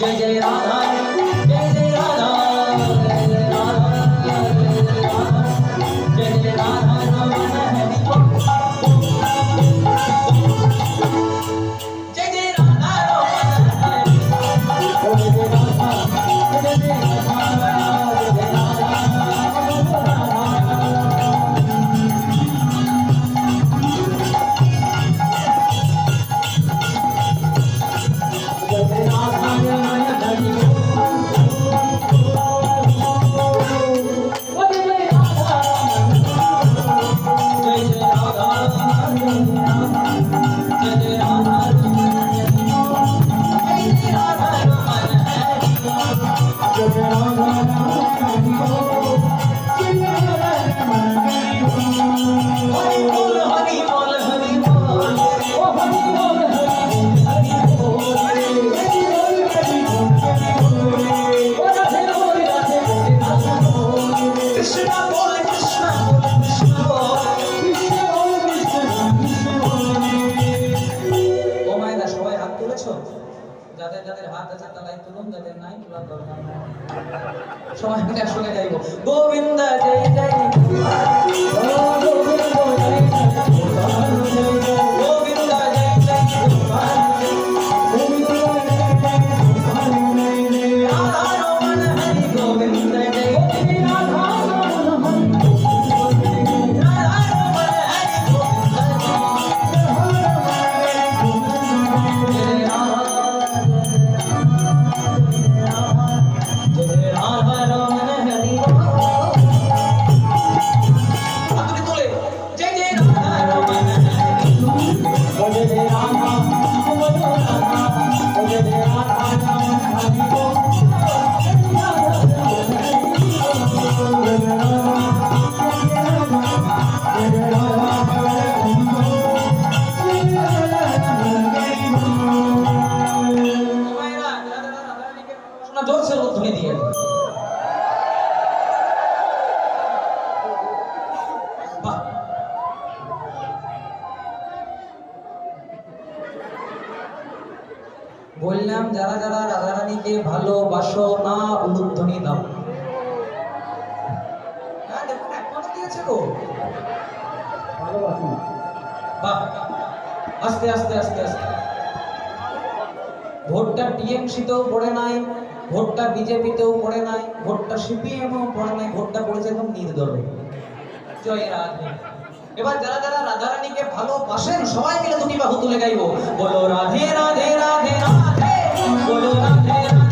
谢谢大家。সবাই মিলে একসঙ্গে গাইবো গোবিন্দ জয় জয় বললাম, যারা যারা রাধারানীকে ভালোবাসো না, উলুধ্বনি দাও। হ্যাঁ আস্তে আস্তে আস্তে আস্তে। ভোটটা টিএমসিতেও পড়ে নাই, ভোটটা বিজেপিতেও পড়ে নাই, ভোটটা পড়ে নাই, ভোটটা পড়েছে একদম এবার যারা যারা রাধারানীকে ভালোবাসেন, সবাই মিলে দুটি বাহু তুলে গাইবো। বলো, রাধে রাধে রাধে রাধে। Vou lutar